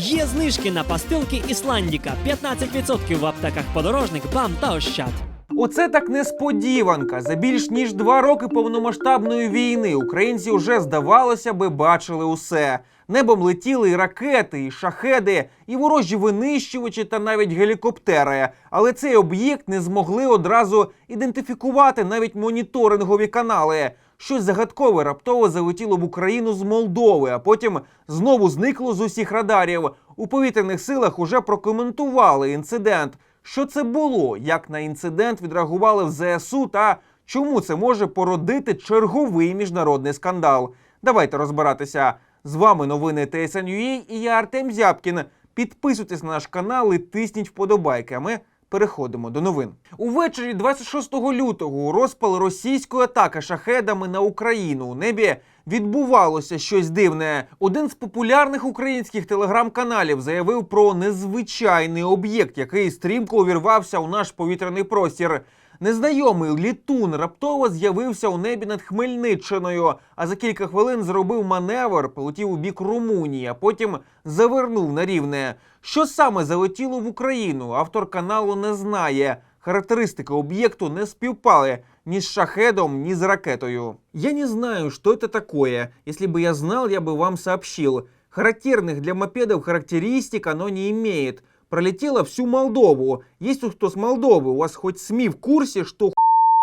Є знижки на пастилки Ісландіка 15% в аптеках подорожник, бам та ощад. Оце так несподіванка. За більш ніж два роки повномасштабної війни українці вже здавалося би бачили усе. Небом летіли і ракети, і шахеди, і ворожі винищувачі та навіть гелікоптери. Але цей об'єкт не змогли одразу ідентифікувати навіть моніторингові канали. Щось загадкове раптово залетіло в Україну з Молдови, а потім знову зникло з усіх радарів. У повітряних силах уже прокоментували інцидент. Що це було? Як на інцидент відреагували в ЗСУ та чому це може породити черговий міжнародний скандал? Давайте розбиратися. З вами новини ТСНЮА і я Артем Зябкін. Підписуйтесь на наш канал і тисніть вподобайки. А ми переходимо до новин. Увечері 26 лютого розпал російської атаки шахедами на Україну у небі відбувалося щось дивне. Один з популярних українських телеграм-каналів заявив про незвичайний об'єкт, який стрімко увірвався у наш повітряний простір. Незнайомий літун раптово з'явився у небі над Хмельниччиною, а за кілька хвилин зробив маневр, полетів у бік Румунії, а потім завернув на рівне. Що саме залетіло в Україну? Автор каналу не знає. Характеристики об'єкту не співпали ні з шахедом, ні з ракетою. Я не знаю, что это такое. Если бы я знал, я бы вам сообщил. Характерных для мопедов характеристик оно не имеет. Пролетело всю Молдову. Есть тут кто с Молдовы? У вас хоть СМИ в курсе, что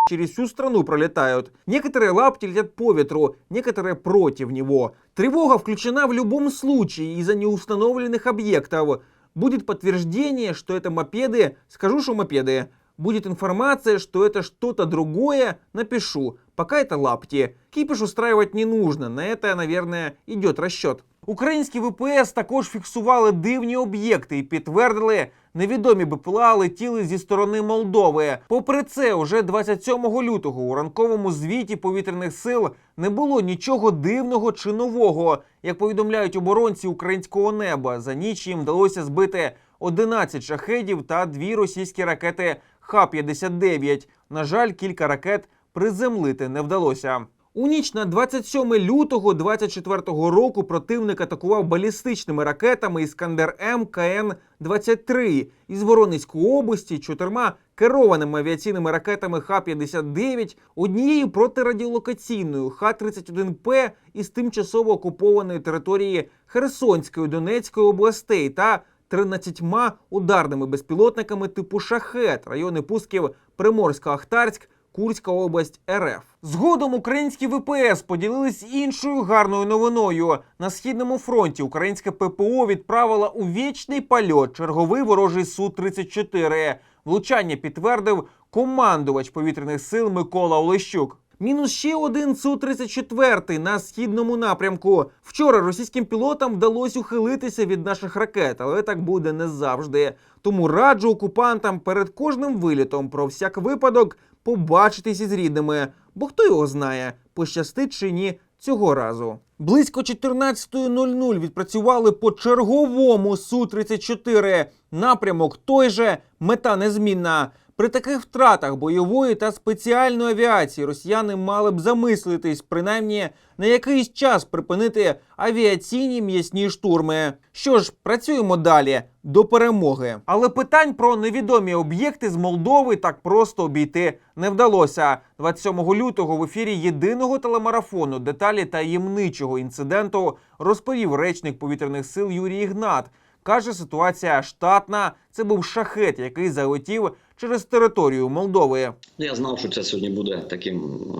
через всю страну пролетают. Некоторые лапти летят по ветру, некоторые против него. Тревога включена в любом случае из-за неустановленных объектов. Будет подтверждение, что это мопеды, скажу, что мопеды. Будет информация, что это что-то другое, напишу. Пока это лапти. Кипиш устраивать не нужно, на это, наверное, идет расчет. Українські ВПС також фіксували дивні об'єкти і підтвердили, невідомі БПЛА летіли зі сторони Молдови. Попри це, уже 27 лютого у ранковому звіті повітряних сил не було нічого дивного чи нового. Як повідомляють оборонці українського неба, за ніч їм вдалося збити 11 шахедів та дві російські ракети Х-59. На жаль, кілька ракет приземлити не вдалося. У ніч на 27 лютого 24 року противник атакував балістичними ракетами Іскандер М КН 23 із Воронезької області чотирма керованими авіаційними ракетами Х-59, однією протирадіолокаційною Х-31П із тимчасово окупованої території Херсонської Донецької областей та 13 ударними безпілотниками типу Шахет, райони пусків Приморська-Ахтарськ, Курська область РФ. Згодом українські ВПС поділились іншою гарною новиною. На східному фронті українське ППО відправила у вічний польот черговий ворожий су 34 Влучання підтвердив командувач повітряних сил Микола Олещук. Мінус ще один Су-34 на східному напрямку. Вчора російським пілотам вдалося ухилитися від наших ракет, але так буде не завжди. Тому раджу окупантам перед кожним вилітом про всяк випадок побачитись із рідними, бо хто його знає, пощастить чи ні цього разу. Близько 14.00 відпрацювали по черговому Су-34. Напрямок той же, мета незмінна. При таких втратах бойової та спеціальної авіації росіяни мали б замислитись, принаймні на якийсь час припинити авіаційні м'ясні штурми. Що ж, працюємо далі до перемоги. Але питань про невідомі об'єкти з Молдови так просто обійти не вдалося. 27 лютого в ефірі єдиного телемарафону деталі таємничого інциденту розповів речник повітряних сил Юрій Ігнат. Каже, ситуація штатна. Це був шахет, який залетів через територію Молдови. Ну, Я знав, що це сьогодні буде таким е,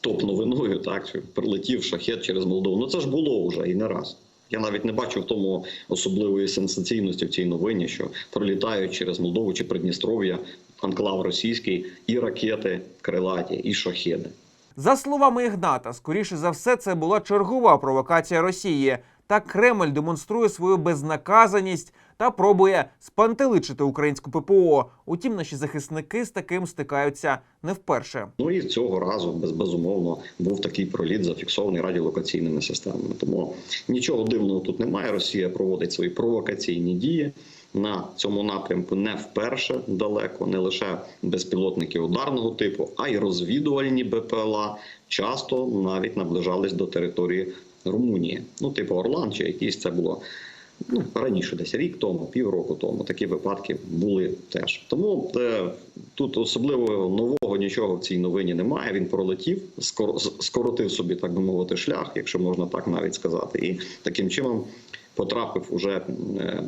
топ-новиною, так що прилетів шахет через Молдову. Ну це ж було вже і не раз. Я навіть не бачу в тому особливої сенсаційності в цій новині, що пролітають через Молдову чи Придністров'я, анклав російський, і ракети крилаті, і шахеди. За словами Ігната, скоріше за все, це була чергова провокація Росії. Та Кремль демонструє свою безнаказаність та пробує спантеличити українську ППО. Утім, наші захисники з таким стикаються не вперше. Ну і цього разу без безумовно був такий проліт зафіксований радіолокаційними системами. Тому нічого дивного тут немає. Росія проводить свої провокаційні дії на цьому напрямку не вперше далеко, не лише безпілотники ударного типу, а й розвідувальні БПЛА часто навіть наближались до території Румунії. Ну, типу Орлан чи якісь це було Ну, раніше, десь рік тому, півроку тому, такі випадки були теж. Тому е, тут особливо нового нічого в цій новині немає. Він пролетів, скоро, з- скоротив собі, так би мовити, шлях, якщо можна так навіть сказати, і таким чином потрапив уже е,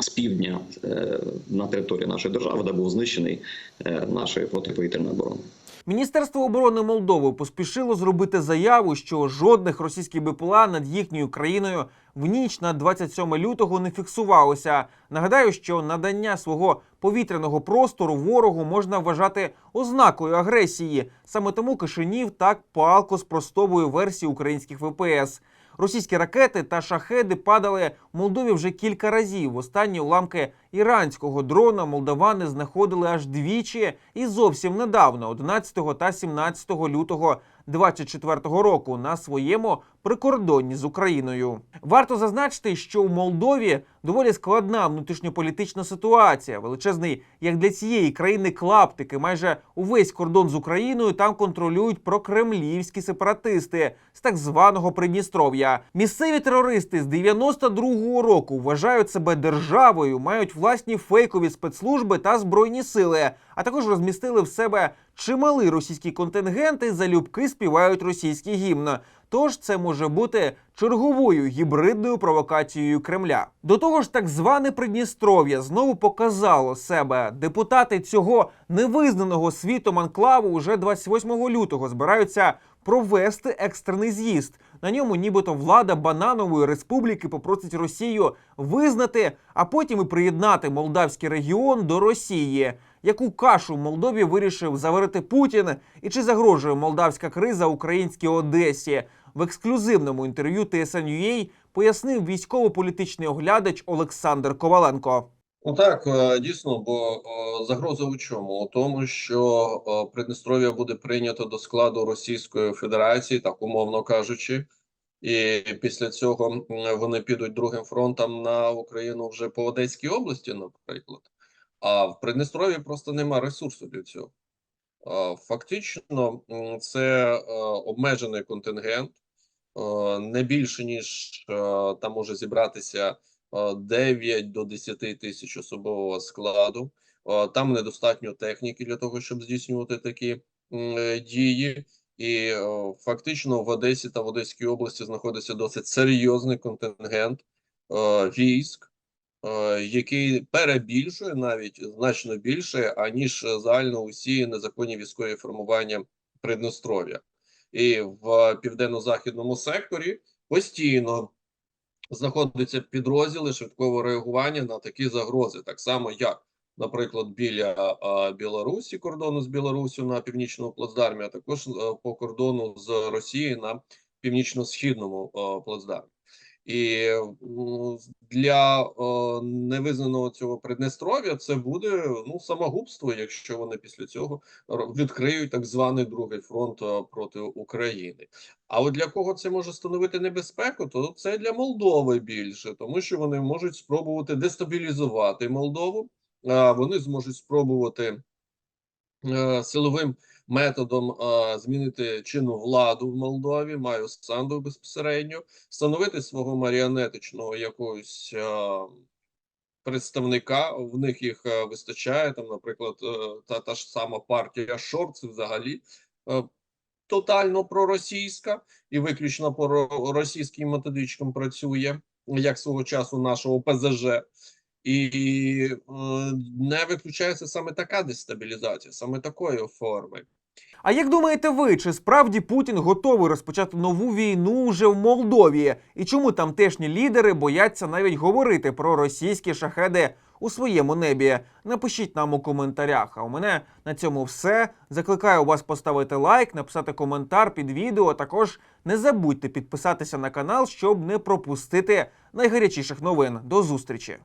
з півдня е, на територію нашої держави, де був знищений е, нашою протиповітряною обороною. Міністерство оборони Молдови поспішило зробити заяву, що жодних російських БПЛА над їхньою країною в ніч на 27 лютого не фіксувалося. Нагадаю, що надання свого повітряного простору ворогу можна вважати ознакою агресії. Саме тому Кишинів так палко спростовує версії українських ВПС. Російські ракети та шахеди падали в Молдові вже кілька разів. Останні уламки іранського дрона молдавани знаходили аж двічі і зовсім недавно, 11 та 17 лютого 24 року, на своєму прикордонні з Україною. Варто зазначити, що в Молдові доволі складна внутрішньополітична ситуація. Величезний, як для цієї країни, клаптики. Майже увесь кордон з Україною там контролюють прокремлівські сепаратисти з так званого Придністров'я. Місцеві терористи з 92-го року вважають себе державою, мають власні фейкові спецслужби та збройні сили, а також розмістили в себе чималий російський контингент і залюбки співають російський гімн. Тож це може бути черговою гібридною провокацією Кремля. До того ж, так зване Придністров'я знову показало себе. Депутати цього невизнаного світом анклаву уже 28 лютого збираються провести екстрений з'їзд. На ньому нібито влада бананової республіки попросить Росію визнати, а потім і приєднати молдавський регіон до Росії. Яку кашу в Молдові вирішив заварити Путін, і чи загрожує молдавська криза українській Одесі? В ексклюзивному інтерв'ю TSN.ua пояснив військово-політичний оглядач Олександр Коваленко. Ну так, е, дійсно, бо е, загроза у чому? У тому, що е, Придністров'я буде прийнято до складу Російської Федерації, так умовно кажучи, і після цього вони підуть другим фронтом на Україну вже по Одеській області, наприклад. А в Придністров'ї просто нема ресурсу для цього. Е, Фактично, це е, обмежений контингент, е, не більше ніж е, там може зібратися. е, 9 до 10 тисяч особового складу. Е, Там недостатньо техніки для того, щоб здійснювати такі е, дії. І е, фактично в Одесі та в Одеській області знаходиться досить серйозний контингент е, військ, е, який перебільшує навіть значно більше, аніж загально усі незаконні військові формування Придністров'я. І в південно-західному секторі постійно знаходяться підрозділи швидкого реагування на такі загрози, так само як, наприклад, біля Білорусі, кордону з Білорусю на північному плацдармі, а також е, по кордону з Росією на північно-східному е, плацдармі. І для е, невизнаного цього Придністров'я це буде ну самогубство, якщо вони після цього відкриють так званий другий фронт е, проти України. А от для кого це може становити небезпеку, то це для Молдови більше, тому що вони можуть спробувати дестабілізувати Молдову. а Вони зможуть спробувати е, силовим методом е, змінити чинну владу в Молдові, маю Санду безпосередньо, встановити свого маріонетичного якогось е, представника. В них їх е, вистачає. Там, наприклад, е, та, та ж сама партія Шорц взагалі. е, Тотально проросійська і виключно по ро- російським методичкам працює, як свого часу нашого ПЗЖ, і е, не виключається саме така дестабілізація, саме такої форми. А як думаєте ви, чи справді Путін готовий розпочати нову війну вже в Молдові? І чому тамтешні лідери бояться навіть говорити про російські шахеди у своєму небі? Напишіть нам у коментарях. А у мене на цьому все. Закликаю вас поставити лайк, написати коментар під відео. Також не забудьте підписатися на канал, щоб не пропустити найгарячіших новин. До зустрічі!